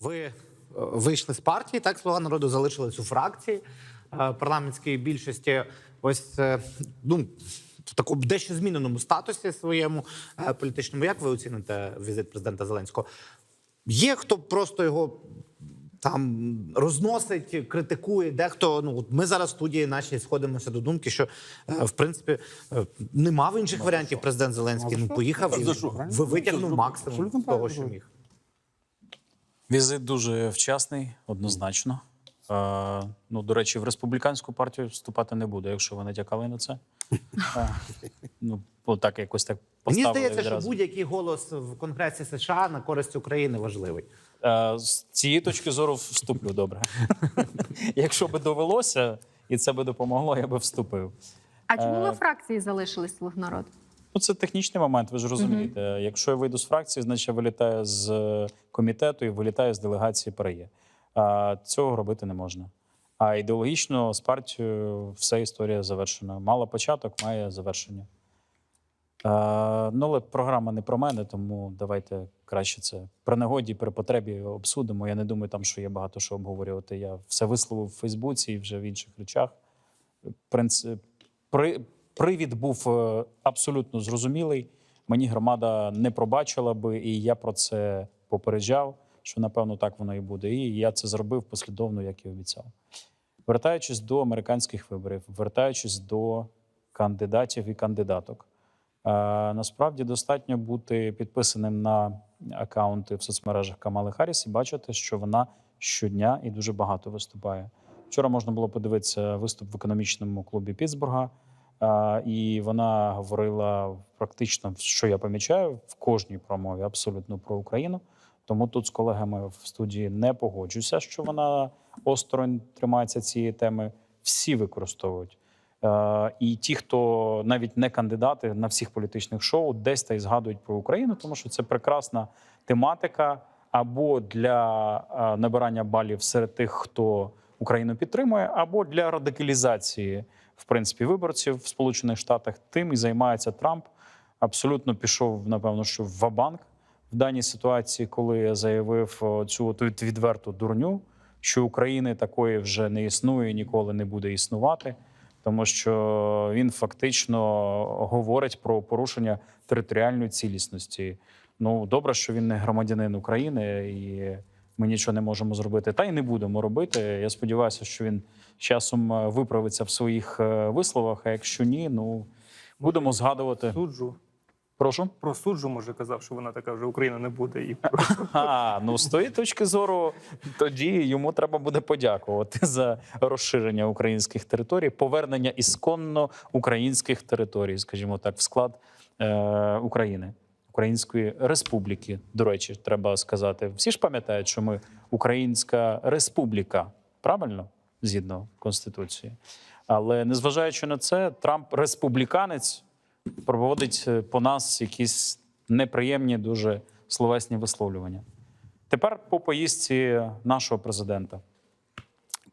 Ви е, вийшли з партії, так слуга народу залишились у фракції е, парламентської більшості. Ось е, ну в такому дещо зміненому статусі своєму політичному. Як ви оціните візит президента Зеленського? Є хто просто його там розносить, критикує. Дехто ну от ми зараз в студії наші сходимося до думки, що в принципі нема в інших варіантів. Президент Зеленський ну поїхав і витягнув максимум того, що міг. Візит дуже вчасний, однозначно. Е, ну, до речі, в республіканську партію вступати не буду, якщо ви натякали на це. Е, ну, так якось так Мені поставили здається, що відразу. будь-який голос в Конгресі США на користь України важливий. Е, з цієї точки зору вступлю добре. якщо би довелося, і це би допомогло, я би вступив. А чому ви Е, фракції залишились слуг народу? Ну, це технічний момент, ви ж розумієте. Якщо я вийду з фракції, значить я вилітаю з комітету і вилітаю з делегації ПРЄ. А цього робити не можна. А ідеологічно з партією вся історія завершена. Мала початок, має завершення. А, ну, але програма не про мене, тому давайте краще це при нагоді, при потребі обсудимо. Я не думаю, там, що є багато що обговорювати. Я все висловив в Фейсбуці і вже в інших речах. Принцип, при, привід був е, абсолютно зрозумілий. Мені громада не пробачила би, і я про це попереджав, що напевно так воно і буде. І я це зробив послідовно, як і обіцяв. Вертаючись до американських виборів, вертаючись до кандидатів і кандидаток. Е, насправді достатньо бути підписаним на акаунти в соцмережах Камали Харріс і бачити, що вона щодня і дуже багато виступає. Вчора можна було подивитися виступ в економічному клубі Пітсбурга, і вона говорила практично, що я помічаю, в кожній промові абсолютно про Україну. Тому тут з колегами в студії не погоджуся, що вона осторонь тримається цієї теми. Всі використовують. І ті, хто навіть не кандидати на всіх політичних шоу, десь та й згадують про Україну, тому що це прекрасна тематика або для набирання балів серед тих, хто Україну підтримує, або для радикалізації в принципі виборців в Сполучених Штатах. Тим і займається Трамп. Абсолютно пішов, напевно, що в вабанк в даній ситуації, коли заявив цю відверту дурню, що України такої вже не існує, ніколи не буде існувати, тому що він фактично говорить про порушення територіальної цілісності. Ну добре, що він не громадянин України, і ми нічого не можемо зробити. Та й не будемо робити. Я сподіваюся, що він з часом е, виправиться в своїх е, висловах. А якщо ні, ну будемо згадувати. Суджу. Прошу. Про суджу, може, казав, що вона така вже Україна не буде. І А, ну з тої точки зору, тоді йому треба буде подякувати за розширення українських територій, повернення ісконно українських територій, скажімо так, в склад е, України, Української Республіки. До речі, треба сказати. Всі ж пам'ятають, що ми Українська Республіка, правильно? Згідно Конституції. Але незважаючи на це, Трамп республіканець проводить е, по нас якісь неприємні, дуже словесні висловлювання. Тепер по поїздці нашого президента.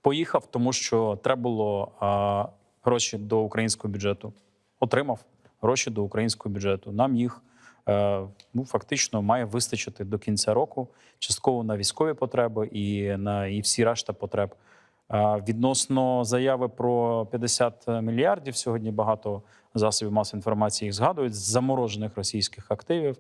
Поїхав, тому що треба було а, гроші до українського бюджету. Отримав гроші до українського бюджету. Нам їх ну, фактично має вистачити до кінця року, частково на військові потреби і на і всі решта потреб. Відносно заяви про 50 мільярдів, сьогодні багато засобів масової інформації їх згадують з заморожених російських активів,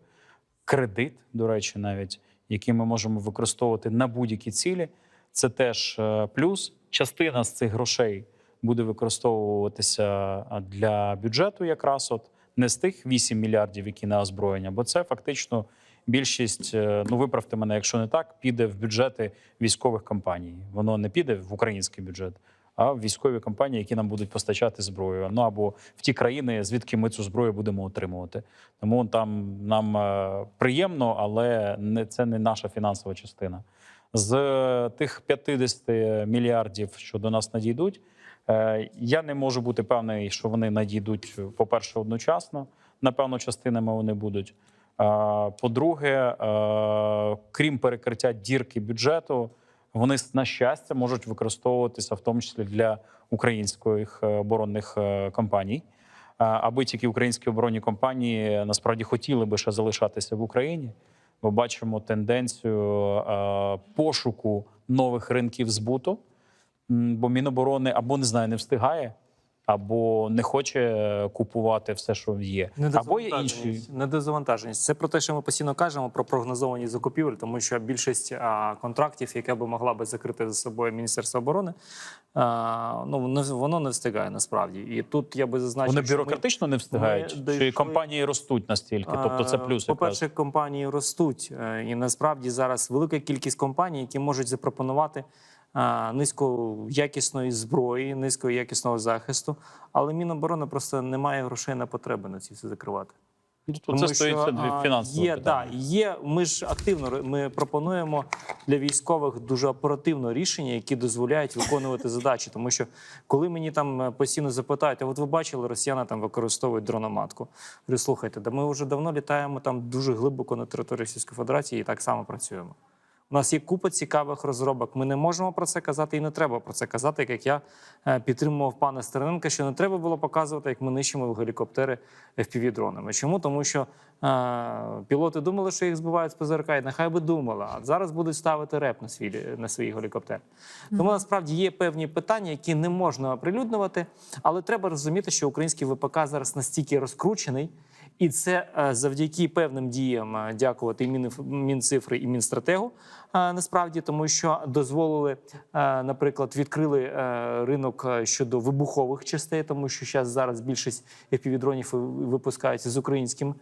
кредит, до речі, навіть який ми можемо використовувати на будь-які цілі. Це теж е, плюс. Частина з цих грошей буде використовуватися для бюджету, якраз от не з тих 8 мільярдів, які на озброєння, бо це фактично більшість. е, Ну виправте мене, якщо не так, піде в бюджети військових компаній. Воно не піде в український бюджет, а в військові компанії, які нам будуть постачати зброю. Ну або в ті країни, звідки ми цю зброю будемо отримувати. Тому там нам е, приємно, але не це не наша фінансова частина. З е, тих 50 мільярдів, що до нас надійдуть, я не можу бути певний, що вони надійдуть, по-перше, одночасно. Напевно, частинами вони будуть. По-друге, е, крім перекриття дірки бюджету, вони на щастя можуть використовуватися в тому числі для українських е, оборонних е, компаній. Аби тільки українські оборонні компанії насправді хотіли би ще залишатися в Україні. Ми бачимо тенденцію е, пошуку нових ринків збуту, бо Міноборони або не знаю, не встигає, або не хоче е, купувати все, що є, або є інші. Недозавантаженість. Це про те, що ми постійно кажемо про прогнозовані закупівлі, тому що більшість а, контрактів, яке би могла би закрити за собою Міністерство оборони, а, ну воно, воно не встигає насправді. І тут я би зазначив, Вони що ми- бюрократично не встигають, ми чи компанії ростуть настільки. Тобто це плюс. По-перше, компанії ростуть, е, і насправді зараз велика кількість компаній, які можуть запропонувати низькоякісної зброї, низькоякісного захисту. Але Міноборони просто не має грошей на потреби на ці все закривати. Ну, це стоїть це а, є, да, є. Ми ж активно ми пропонуємо для військових дуже оперативне рішення, які дозволяють виконувати задачі. Тому що коли мені там е, постійно запитають, а от ви бачили, росіяни там використовують дрономатку. Говорю, слухайте, да ми вже давно літаємо там дуже глибоко на території Російської Федерації і так само працюємо. У нас є купа цікавих розробок. Ми не можемо про це казати і не треба про це казати, як я е, підтримував пана Стерненка, що не треба було показувати, як ми нищимо гелікоптери FPV-дронами. Чому? Тому що е, пілоти думали, що їх збивають з ПЗРК, і нехай би думали, а зараз будуть ставити реп на свій, на свій гелікоптер. Тому насправді є певні питання, які не можна оприлюднювати, але треба розуміти, що український ВПК зараз настільки розкручений. І це е, завдяки певним діям е, дякувати і Мінцифри і Мінстратегу е, насправді, тому що дозволили, наприклад, відкрили ринок щодо вибухових частей, тому що зараз зараз більшість FPV-дронів випускаються з українським.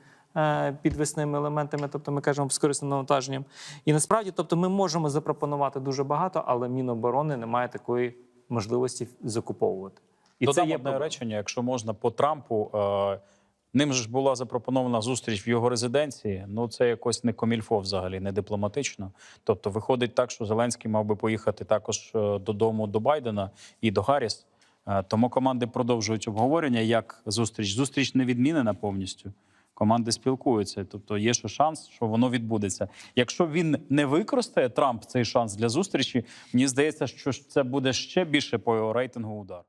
Підвісними елементами, тобто ми кажемо з корисним навантаженням. І насправді, тобто, ми можемо запропонувати дуже багато, але Міноборони не має такої можливості закуповувати. І Додам це є одне речення, якщо можна, по Трампу. Е, ним ж була запропонована зустріч в його резиденції. Ну це якось не комільфо взагалі, не дипломатично. Тобто, виходить так, що Зеленський мав би поїхати також е, додому до Байдена і до Гарріс. Е, тому команди продовжують обговорення. Як зустріч? Зустріч не відмінена повністю. Команди спілкуються, тобто є ще шанс, що воно відбудеться. Якщо він не використає Трамп цей шанс для зустрічі, мені здається, що це буде ще більше по його рейтингу удар.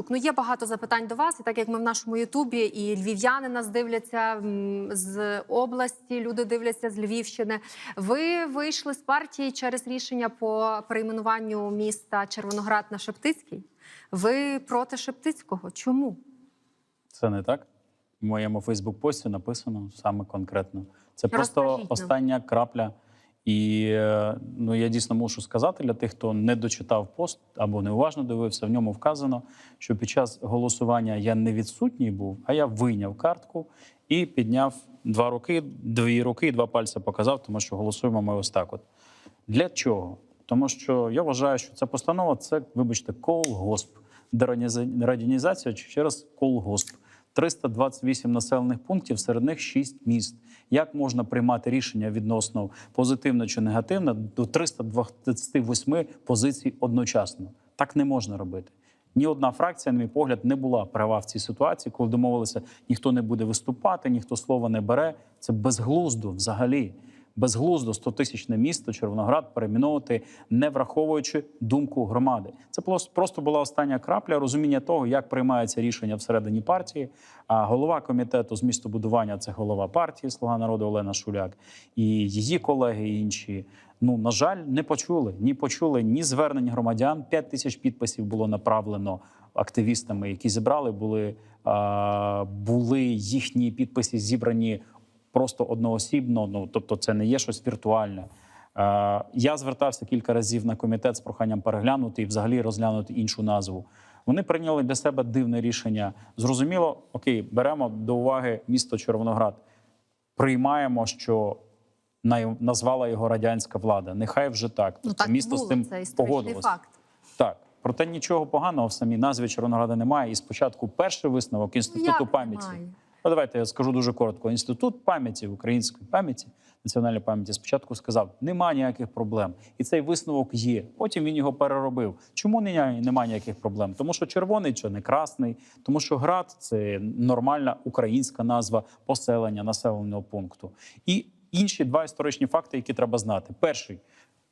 Е, ну є багато запитань до вас, і так як ми в нашому Ютубі, і львів'яни нас дивляться з області, люди дивляться з Львівщини. Ви вийшли з партії через рішення по перейменуванню міста Червоноград на Шептицький. Ви проти Шептицького? Чому? Це не так. В моєму Фейсбук-пості написано саме конкретно. Це просто остання крапля. І е, ну я дійсно мушу сказати для тих, хто не дочитав пост або неуважно дивився. В ньому вказано, що під час голосування я не відсутній був, а я вийняв картку і підняв два руки, дві руки два пальці показав, тому що голосуємо ми ось так. От для чого? Тому що я вважаю, що ця постанова це, вибачте, колгосп, дерадянізація чи ще колгосп. 328 населених пунктів, серед них 6 міст. Як можна приймати рішення відносно позитивно чи негативно до 328 позицій одночасно? Так не можна робити. Ні одна фракція, на мій погляд, не була права в цій ситуації, коли домовилися, ніхто не буде виступати, ніхто слова не бере. Це безглуздо взагалі. Безглуздо 100-тисячне місто Червоноград перейменовувати, не враховуючи думку громади. Це просто- була остання крапля розуміння того, як приймається рішення всередині партії. А голова комітету з містобудування це голова партії Слуга народу Олена Шуляк і її колеги і інші. Ну на жаль, не почули ні почули ні звернень громадян. 5 тисяч підписів було направлено активістами, які зібрали. Були, були їхні підписи зібрані просто одноосібно. Ну тобто, це не є щось віртуальне. Е, Я звертався кілька разів на комітет з проханням переглянути і взагалі розглянути іншу назву. Вони прийняли для себе дивне рішення. Зрозуміло, окей, беремо до уваги місто Червоноград. Приймаємо, що назвала його радянська влада. Нехай вже так. Ну Тобто так місто було, з тим це погодилося. факт. Так, проте нічого поганого в самій назві Червонограда немає. І спочатку перший висновок інституту як пам'яті. Ну, давайте я скажу дуже коротко. Інститут пам'яті української пам'яті, національної пам'яті, спочатку сказав, нема ніяких проблем, і цей висновок є. Потім він його переробив. Чому немає ніяких проблем? Тому що червоний чи не красний, тому що град це нормальна українська назва поселення населеного пункту. І інші два історичні факти, які треба знати. Перший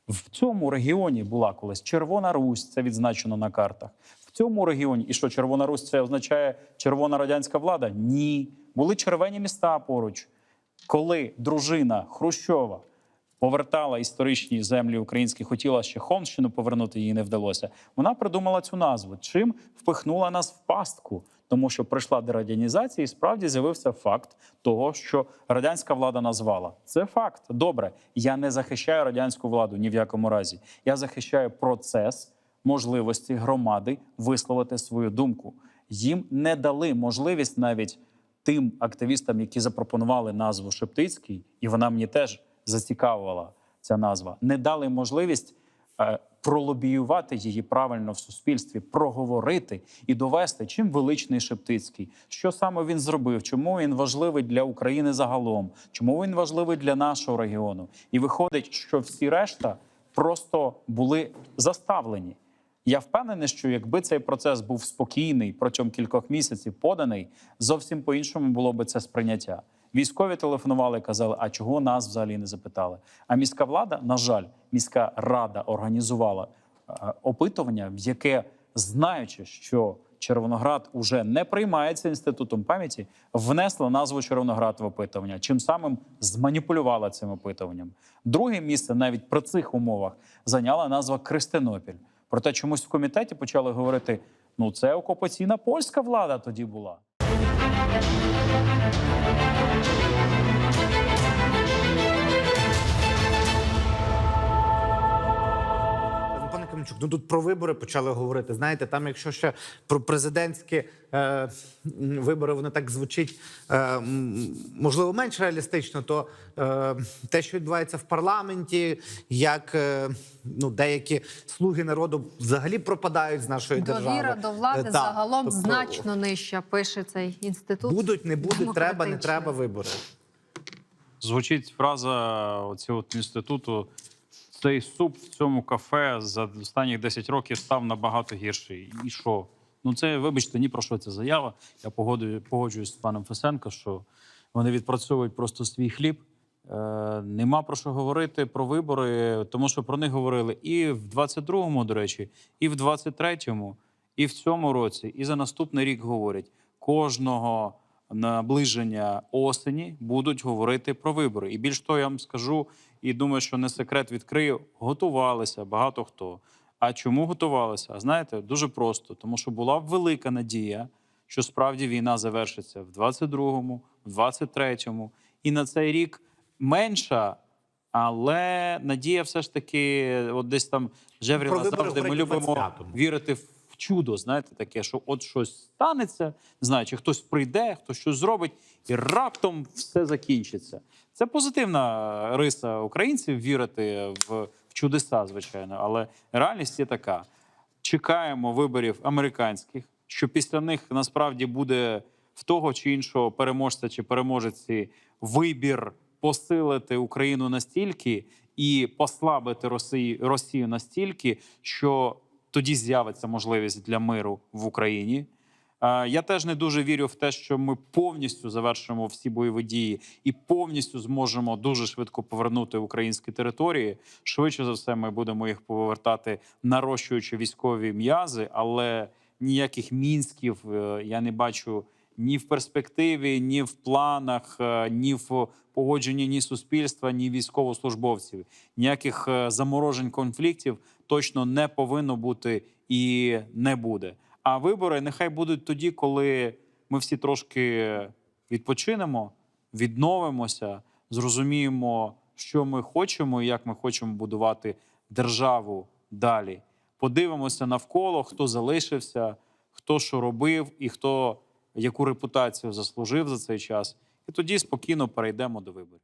В цьому регіоні була колись Червона Русь, це відзначено на картах. В цьому регіоні, і що Червона Русь це означає червона радянська влада? Ні. Були червені міста поруч. Коли дружина Хрущова повертала історичні землі українські, хотіла ще Хонщину повернути, їй не вдалося. Вона придумала цю назву. Чим впихнула нас в пастку? Тому що прийшла дерадянізація, і справді з'явився факт того, що радянська влада назвала. Це факт. Добре. Я не захищаю радянську владу ні в якому разі. Я захищаю процес можливості громади висловити свою думку. Їм не дали можливість навіть тим активістам, які запропонували назву Шептицький, і вона мені теж зацікавила ця назва, не дали можливість е, пролобіювати її правильно в суспільстві, проговорити і довести, чим величний Шептицький, що саме він зробив, чому він важливий для України загалом, чому він важливий для нашого регіону. І виходить, що всі решта просто були заставлені. Я впевнений, що якби цей процес був спокійний протягом кількох місяців поданий, зовсім по-іншому було би це сприйняття. Військові телефонували казали, а чого нас взагалі не запитали. А міська влада, на жаль, міська рада організувала е, опитування, в яке, знаючи, що Червоноград уже не приймається інститутом пам'яті, внесла назву Червоноград в опитування, чим самим зманіпулювала цим опитуванням. Друге місце навіть при цих умовах зайняла назва Кристинопіль. Проте чомусь в комітеті почали говорити: ну це окупаційна польська влада тоді була. Пане ну тут про вибори почали говорити. Знаєте, там, якщо ще про президентські е, вибори вони так звучить, е, можливо, менш реалістично, то е, те, що відбувається в парламенті, як е, ну, деякі слуги народу взагалі пропадають з нашої держави. Довіра до влади Е, так. загалом Тобто, значно нижча, пише цей інститут. Будуть, не будуть, треба, не треба вибори. Звучить фраза цього інституту. Цей суп в цьому кафе за останні 10 років став набагато гірший. І що? Ну це, вибачте, ні про що ця заява. Я погоджую, погоджуюсь з паном Фесенко, що вони відпрацьовують просто свій хліб. Е, нема про що говорити про вибори, тому що про них говорили і в 22-му, до речі, і в 23-му, і в цьому році, і за наступний рік говорять. Кожного наближення осені будуть говорити про вибори. І більш того, я вам скажу, і думаю, що не секрет відкрию, готувалися багато хто. А чому готувалися? А знаєте, дуже просто, тому що була велика надія, що справді війна завершиться в 22-му, в 23-му, і на цей рік менша. Але надія все ж таки, от десь там Жевріна завжди ми любимо вірити в чудо, знаєте, таке, що от щось станеться, не чи хтось прийде, хтось щось зробить, і раптом все закінчиться. Це позитивна риса українців вірити в, в чудеса, звичайно, але реальність є така: чекаємо виборів американських, що після них насправді буде в того чи іншого переможця чи переможеці вибір посилити Україну настільки і послабити Росію, Росію настільки, що тоді з'явиться можливість для миру в Україні. Е, Я теж не дуже вірю в те, що ми повністю завершимо всі бойові дії і повністю зможемо дуже швидко повернути українські території. Швидше за все, ми будемо їх повертати, нарощуючи військові м'язи, але ніяких мінськів е, я не бачу ні в перспективі, ні в планах, е, ні в погодженні ні суспільства, ні військовослужбовців. Ніяких заморожень конфліктів точно не повинно бути і не буде. А вибори нехай будуть тоді, коли ми всі трошки відпочинемо, відновимося, зрозуміємо, що ми хочемо і як ми хочемо будувати державу далі. Подивимося навколо, хто залишився, хто що робив і хто яку репутацію заслужив за цей час. І тоді спокійно перейдемо до виборів.